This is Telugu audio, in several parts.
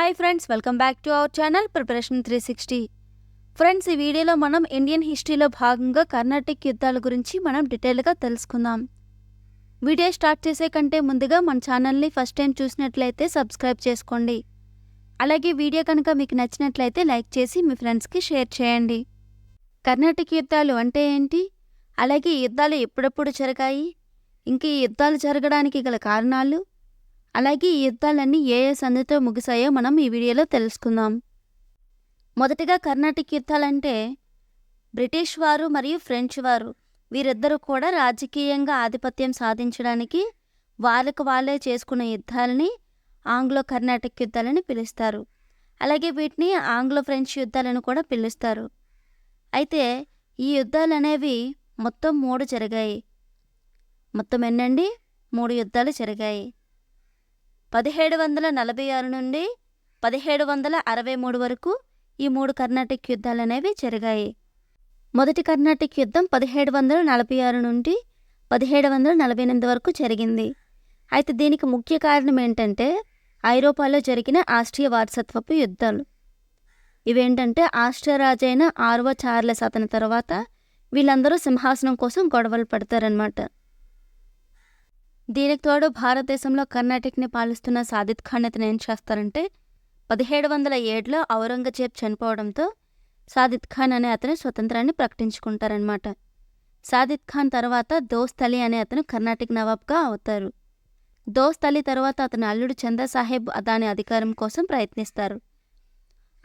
Hi friends welcome back to our channel preparation three sixty friends ఈ వీడియోలో మనం ఇండియన్ హిస్టరీలో భాగంగా కర్ణాటిక్ యుద్ధాల గురించి మనం డీటెయిల్గా తెలుసుకుందాం. వీడియో స్టార్ట్ చేసే కంటే ముందుగా మన ఛానల్ని ఫస్ట్ టైం చూసినట్లయితే సబ్స్క్రైబ్ చేసుకోండి. అలాగే వీడియో కనుక మీకు నచ్చినట్లయితే లైక్ చేసి మీ ఫ్రెండ్స్కి షేర్ చేయండి. కర్ణాటిక్ యుద్ధాలు అంటే ఏంటి? అలాగే యుద్ధాలు ఎప్పుడెప్పుడు జరిగాయి? ఇంక ఈ యుద్ధాలు జరగడానికి గల కారణాలు? అలాగే ఈ యుద్ధాలన్నీ ఏ ఏ సంధితో ముగిశాయో మనం ఈ వీడియోలో తెలుసుకుందాం. మొదటిగా కర్ణాటక యుద్ధాలంటే బ్రిటిష్ వారు మరియు ఫ్రెంచ్ వారు వీరిద్దరూ కూడా రాజకీయంగా ఆధిపత్యం సాధించడానికి వాళ్ళకు వాళ్ళే చేసుకున్న యుద్ధాలని ఆంగ్లో కర్ణాటక యుద్ధాలని పిలుస్తారు. అలాగే వీటిని ఆంగ్లో ఫ్రెంచ్ యుద్ధాలను కూడా పిలుస్తారు. అయితే ఈ యుద్ధాలు అనేవి మొత్తం మూడు జరిగాయి. మొత్తం ఎన్నండి? మూడు యుద్ధాలు జరిగాయి. పదిహేడు వందల నలభై ఆరు నుండి పదిహేడు వందల అరవై మూడు వరకు ఈ మూడు కర్ణాటక యుద్ధాలు అనేవి జరిగాయి. మొదటి కర్ణాటక యుద్ధం పదిహేడు వందల నలభై ఆరు నుండి పదిహేడు వందల నలభై ఎనిమిది వరకు జరిగింది. అయితే దీనికి ముఖ్య కారణం ఏంటంటే ఐరోపాలో జరిగిన ఆస్ట్రియా వారసత్వపు యుద్ధాలు ఇవేంటంటే ఆస్ట్రియా రాజైన ఆరవ చార్లెస్ అతని తర్వాత వీళ్ళందరూ సింహాసనం కోసం గొడవలు పడతారనమాట దీనికి తోడు భారతదేశంలో కర్ణాటకని పాలిస్తున్న సాదిత్ ఖాన్ అతను ఏం చేస్తారంటే పదిహేడు వందల ఏడులో ఔరంగజేబ్ చనిపోవడంతో సాదిత్ ఖాన్ అనే అతను స్వతంత్రాన్ని ప్రకటించుకుంటారనమాట సాదిత్ ఖాన్ తర్వాత దోస్త్ అలీ అనే అతను కర్ణాటక నవాబ్గా అవుతారు. దోస్త్ అలీ తర్వాత అతని అల్లుడు చందా సాహెబ్ అధికారం కోసం ప్రయత్నిస్తారు.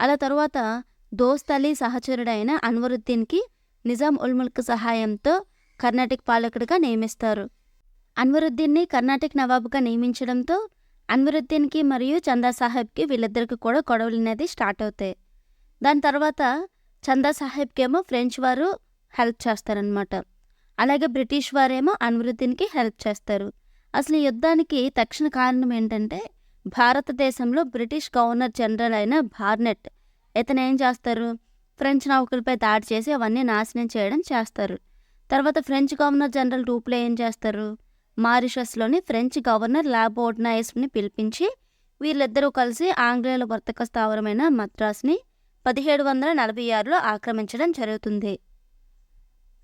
అలా తరువాత దోస్త్ అలీ సహచరుడైన అన్వరుద్దీన్కి నిజాం ఉల్ ముల్క్ సహాయంతో కర్ణాటక పాలకుడిగా నియమిస్తారు. అన్వరుద్దీన్ని కర్ణాటక నవాబుగా నియమించడంతో అన్వరుద్దీన్కి మరియు చందా సాహెబ్కి వీళ్ళిద్దరికి కూడా గొడవలు అనేది స్టార్ట్ అవుతాయి. దాని తర్వాత చందా సాహెబ్కేమో ఫ్రెంచ్ వారు హెల్ప్ చేస్తారనమాట అలాగే బ్రిటిష్ వారేమో అన్వరుద్దీన్కి హెల్ప్ చేస్తారు. అసలు ఈ యుద్ధానికి తక్షణ కారణం ఏంటంటే భారతదేశంలో బ్రిటిష్ గవర్నర్ జనరల్ అయిన బార్నెట్ ఇతను ఏం చేస్తారు? ఫ్రెంచ్ నౌకలపై దాడి చేసి అవన్నీ నాశనం చేయడం చేస్తారు. తర్వాత ఫ్రెంచ్ గవర్నర్ జనరల్ రూప్లో ఏం చేస్తారు? మారిషస్లోని ఫ్రెంచ్ గవర్నర్ లాబోర్డ్నాయస్ని పిలిపించి వీళ్ళిద్దరూ కలిసి ఆంగ్లేయుల వర్తక స్థావరమైన మద్రాస్ని పదిహేడు వందల నలభై ఆరులో ఆక్రమించడం జరుగుతుంది.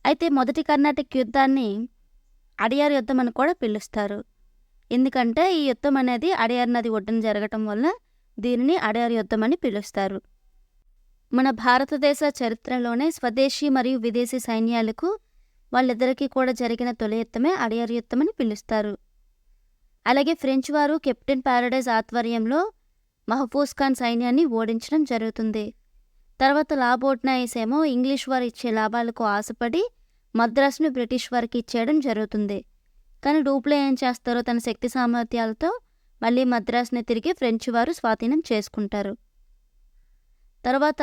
అయితే మొదటి కర్ణాటక యుద్ధాన్ని అడియార్ యుద్ధం అని కూడా పిలుస్తారు. ఎందుకంటే ఈ యుద్ధం అనేది అడియార్ నది ఒడ్డున జరగటం వల్ల దీనిని అడియార్ యుద్ధం అని పిలుస్తారు. మన భారతదేశ చరిత్రలోనే స్వదేశీ మరియు విదేశీ సైన్యాలకు వాళ్ళిద్దరికీ కూడా జరిగిన తొలి యుద్ధమే అడియార్ యుద్ధం అని పిలుస్తారు. అలాగే ఫ్రెంచ్ వారు కెప్టెన్ ప్యారడైజ్ ఆధ్వర్యంలో మహఫూజ్ ఖాన్ సైన్యాన్ని ఓడించడం జరుగుతుంది. తర్వాత లాబోట్నాయిస్ ఏమో ఇంగ్లీష్ వారు ఇచ్చే లాభాలకు ఆశపడి మద్రాసును బ్రిటిష్ వారికి ఇచ్చేయడం జరుగుతుంది. కానీ డూప్లో ఏం చేస్తారో తన శక్తి సామర్థ్యాలతో మళ్ళీ మద్రాసుని తిరిగి ఫ్రెంచ్ వారు స్వాధీనం చేసుకుంటారు. తర్వాత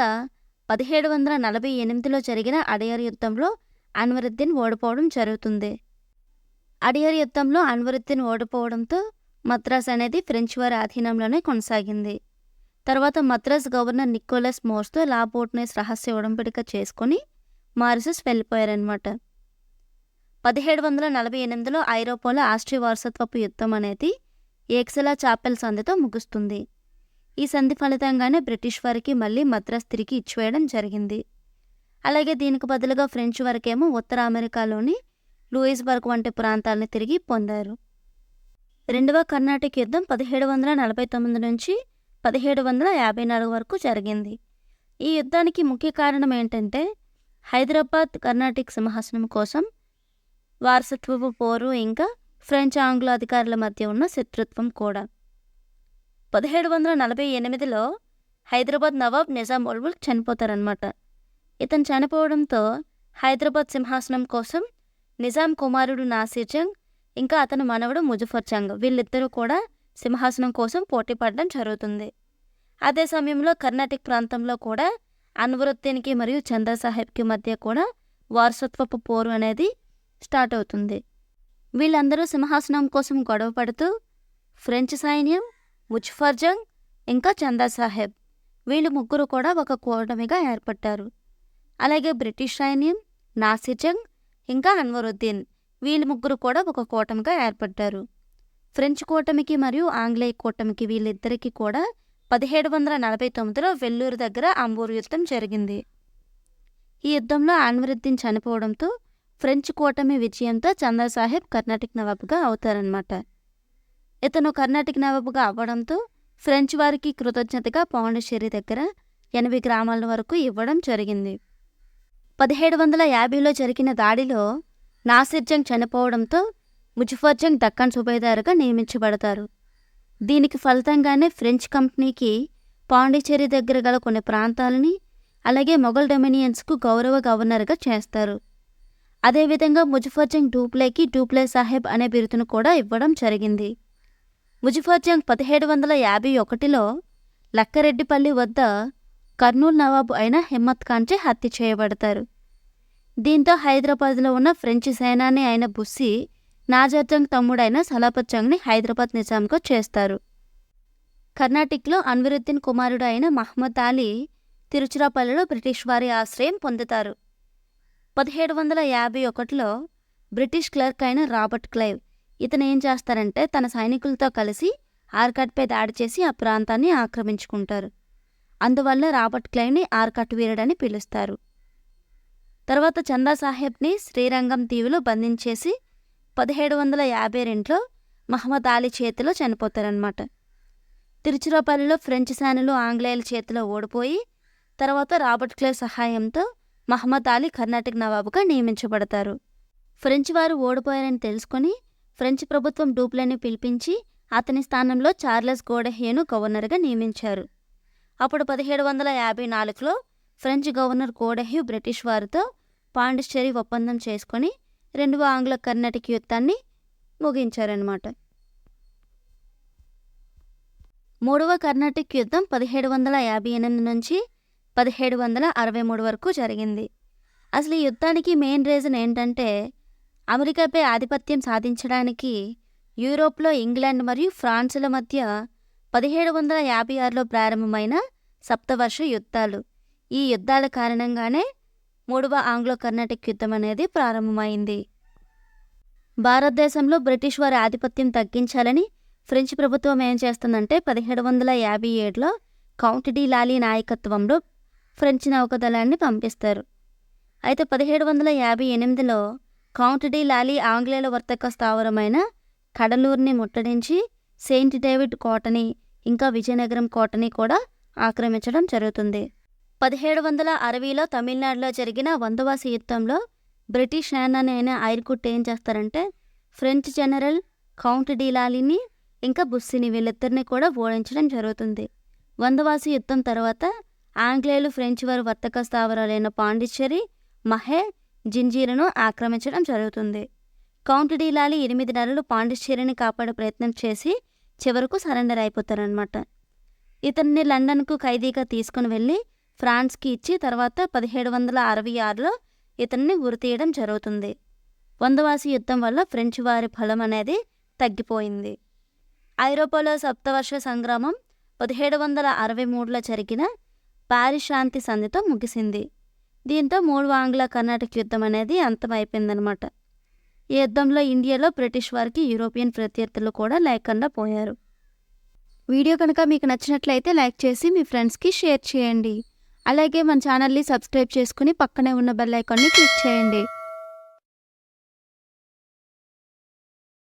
పదిహేడు వందల నలభై ఎనిమిదిలో జరిగిన అడయార్ యుద్ధంలో అన్వరుద్దీన్ ఓడిపోవడం జరుగుతుంది. అడియర్ యుద్ధంలో అన్వరుద్దీన్ ఓడిపోవడంతో మద్రాస్ అనేది ఫ్రెంచ్ వారి ఆధీనంలోనే కొనసాగింది. తర్వాత మద్రాస్ గవర్నర్ నికోలస్ మోర్స్తో లాబోట్నేస్ రహస్య ఉడంబడిక చేసుకుని మారిసస్ వెళ్ళిపోయారనమాట పదిహేడు వందల నలభై ఎనిమిదిలో ఐరోపాలో ఆస్ట్రియా వారసత్వపు యుద్ధం అనేది ఏక్సలా చాపెల్ సంధితో ముగుస్తుంది. ఈ సంధి ఫలితంగానే బ్రిటిష్ వారికి మళ్ళీ మద్రాస్ తిరిగి ఇచ్చివేయడం జరిగింది. అలాగే దీనికి బదులుగా ఫ్రెంచ్ వరకేమో ఉత్తర అమెరికాలోని లూయిస్బర్గ్ వంటి ప్రాంతాలను తిరిగి పొందారు. రెండవ కర్ణాటక యుద్ధం పదిహేడు వందల నలభై తొమ్మిది నుంచి పదిహేడు వందల యాభై నాలుగు వరకు జరిగింది. ఈ యుద్ధానికి ముఖ్య కారణం ఏంటంటే హైదరాబాద్ కర్ణాటక సింహాసనం కోసం వారసత్వపు పోరు ఇంకా ఫ్రెంచ్ ఆంగ్ల అధికారుల మధ్య ఉన్న శత్రుత్వం కూడా. పదిహేడు వందల నలభై ఎనిమిదిలో హైదరాబాద్ నవాబ్ నిజాం ఉల్ చనిపోతారనమాట ఇతను చనిపోవడంతో హైదరాబాద్ సింహాసనం కోసం నిజాం కుమారుడు నాసిర్ జంగ్ ఇంకా అతని మనవడు ముజఫర్ జంగ్ వీళ్ళిద్దరూ కూడా సింహాసనం కోసం పోటీ పడడం జరుగుతుంది. అదే సమయంలో కర్ణాటక ప్రాంతంలో కూడా అన్వరుద్దీన్కి మరియు చంద్రసాహెబ్కి మధ్య కూడా వారసత్వపు పోరు అనేది స్టార్ట్ అవుతుంది. వీళ్ళందరూ సింహాసనం కోసం గొడవ పడుతూ ఫ్రెంచ్ సైన్యం ముజఫర్ జంగ్ ఇంకా చందా సాహెబ్ వీళ్ళు ముగ్గురు కూడా ఒక కూటమిగా ఏర్పడ్డారు. అలాగే బ్రిటిష్ సైన్యం నాసిజంగ్ ఇంకా అన్వరుద్దీన్ వీళ్ళు ముగ్గురు కూడా ఒక కూటమిగా ఏర్పడ్డారు. ఫ్రెంచ్ కూటమికి మరియు ఆంగ్లేయ కూటమికి వీళ్ళిద్దరికీ కూడా పదిహేడు వందల నలభై తొమ్మిదిలో వెల్లూరు దగ్గర అంబూరు యుద్ధం జరిగింది. ఈ యుద్ధంలో అన్వరుద్దీన్ చనిపోవడంతో ఫ్రెంచ్ కూటమి విజయంతో చంద్రసాహెబ్ కర్ణాటక నవాబుగా అవుతారనమాట ఇతను కర్ణాటక నవాబుగా అవ్వడంతో ఫ్రెంచ్ వారికి కృతజ్ఞతగా పాండిచ్చేరి దగ్గర ఎనభై గ్రామాల వరకు ఇవ్వడం జరిగింది. పదిహేడు వందల యాభైలో జరిగిన దాడిలో నాసిర్జంగ్ చనిపోవడంతో ముజఫర్జంగ్ దక్కన్ సుబేదారుగా నియమించబడతారు. దీనికి ఫలితంగానే ఫ్రెంచ్ కంపెనీకి పాండిచ్చేరి దగ్గర గల కొన్ని ప్రాంతాలని అలాగే మొఘల్ డొమినియన్స్కు గౌరవ గవర్నర్గా చేస్తారు. అదేవిధంగా ముజఫర్జంగ్ డూప్లేకి డూప్లే సాహెబ్ అనే బిరుదును కూడా ఇవ్వడం జరిగింది. ముజఫర్జంగ్ పదిహేడు వందల యాభై ఒకటిలో లక్కరెడ్డిపల్లి వద్ద కర్నూలు నవాబు అయిన హిమ్మత్ ఖాన్చే హత్య చేయబడతారు. దీంతో హైదరాబాద్లో ఉన్న ఫ్రెంచ్ సేనాని అయిన బుస్సి నాజర్జంగ్ తమ్ముడైన సలాపత్ జంగ్ని హైదరాబాద్ నిజాంకు చేస్తారు. కర్ణాటిక్లో అన్వరుద్దీన్ కుమారుడు అయిన మహమ్మద్ అలీ తిరుచిరాపల్లిలో బ్రిటిష్ వారి ఆశ్రయం పొందుతారు. పదిహేడు వందల యాభై ఒకటిలో బ్రిటిష్ క్లర్క్ అయిన రాబర్ట్ క్లైవ్ ఇతను ఏం చేస్తారంటే తన సైనికులతో కలిసి ఆర్కాట్పై దాడి చేసి ఆ ప్రాంతాన్ని ఆక్రమించుకుంటారు. అందువల్ల రాబర్ట్ క్లైవ్ని ఆర్కాట్ వీరుడని పిలుస్తారు. తర్వాత చందా సాహెబ్ని శ్రీరంగం దీవిలో బంధించేసి పదిహేడు వందల యాభై రెండులో మహమ్మద్ అలీ చేతిలో చనిపోతారనమాట తిరుచిరాపల్లిలో ఫ్రెంచ్ సేనలు ఆంగ్లేయుల చేతిలో ఓడిపోయి తర్వాత రాబర్ట్ క్లైవ్ సహాయంతో మహమ్మద్ అలీ కర్ణాటక నవాబుగా నియమించబడతారు. ఫ్రెంచ్ వారు ఓడిపోయారని తెలుసుకొని ఫ్రెంచ్ ప్రభుత్వం డూప్లని పిలిపించి అతని స్థానంలో చార్లెస్ గోడహేను గవర్నర్గా నియమించారు. అప్పుడు పదిహేడు వందల యాభై నాలుగులో ఫ్రెంచ్ గవర్నర్ కోడహ్యూ బ్రిటిష్ వారితో పాండిచ్చేరి ఒప్పందం చేసుకొని రెండవ ఆంగ్ల కర్ణాటక యుద్ధాన్ని ముగించారనమాట మూడవ కర్ణాటక యుద్ధం పదిహేడు వందల యాభై ఎనిమిది నుంచి పదిహేడు వందల అరవై మూడు వరకు జరిగింది. అసలు ఈ యుద్ధానికి మెయిన్ రీజన్ ఏంటంటే అమెరికాపై ఆధిపత్యం సాధించడానికి యూరోప్లో ఇంగ్లాండ్ మరియు ఫ్రాన్స్ల మధ్య పదిహేడు వందల యాభై ఆరులో ప్రారంభమైన సప్తవర్ష యుద్ధాలు. ఈ యుద్ధాల కారణంగానే మూడవ ఆంగ్లో కర్ణాటక యుద్ధం అనేది ప్రారంభమైంది. భారతదేశంలో బ్రిటిష్ వారి ఆధిపత్యం తగ్గించాలని ఫ్రెంచ్ ప్రభుత్వం ఏం చేస్తుందంటే పదిహేడు వందల యాభై ఏడులో కౌంట్ డి లాలీ నాయకత్వంలో ఫ్రెంచ్ నౌకాదళాన్ని పంపిస్తారు. అయితే పదిహేడు వందల యాభై ఎనిమిదిలో కౌంట్ డి లాలీ ఆంగ్లేయుల వర్తక స్థావరమైన కడలూరుని ముట్టడించి సెయింట్ డేవిడ్ కోటని ఇంకా విజయనగరం కోటని కూడా ఆక్రమించడం జరుగుతుంది. పదిహేడు వందల అరవైలో తమిళనాడులో జరిగిన వందవాసి యుద్ధంలో బ్రిటిష్ సేనాని అయిన ఐర్కుట్ ఏం చేస్తారంటే ఫ్రెంచ్ జనరల్ కౌంట్ డీలాలిని ఇంకా బుస్సిని వీళ్ళిద్దరిని కూడా ఓడించడం జరుగుతుంది. వందవాసి యుద్ధం తర్వాత ఆంగ్లేయులు ఫ్రెంచ్ వారి వర్తక స్థావరాలైన పాండిచ్చేరి మహే జింజీరును ఆక్రమించడం జరుగుతుంది. కౌంట్ డీలాలి ఎనిమిది నెలలు పాండిచ్చేరిని కాపాడే ప్రయత్నం చేసి చివరకు సరెండర్ అయిపోతారనమాట ఇతన్ని లండన్కు ఖైదీగా తీసుకుని వెళ్ళి ఫ్రాన్స్కి ఇచ్చి తర్వాత పదిహేడు వందల అరవై ఆరులో ఇతన్ని ఉరితీయడం జరుగుతుంది. వందవాసి యుద్ధం వల్ల ఫ్రెంచ్ వారి ఫలం అనేది తగ్గిపోయింది. ఐరోపాలో సప్తవర్ష సంగ్రామం పదిహేడు వందల అరవై మూడులో జరిగిన పారిస్ శాంతి సంధితో ముగిసింది. దీంతో మూడు ఆంగ్ల కర్ణాటక యుద్ధం అనేది అంతమైపోయిందనమాట ఈ యుద్ధంలో ఇండియాలో బ్రిటిష్ వారికి యూరోపియన్ ప్రత్యర్థులు కూడా లేకుండా పోయారు. వీడియో కనుక మీకు నచ్చినట్లయితే లైక్ చేసి మీ ఫ్రెండ్స్కి షేర్ చేయండి. అలాగే మన ఛానల్ని సబ్స్క్రైబ్ చేసుకుని పక్కనే ఉన్న బెల్ ఐకాన్ని క్లిక్ చేయండి.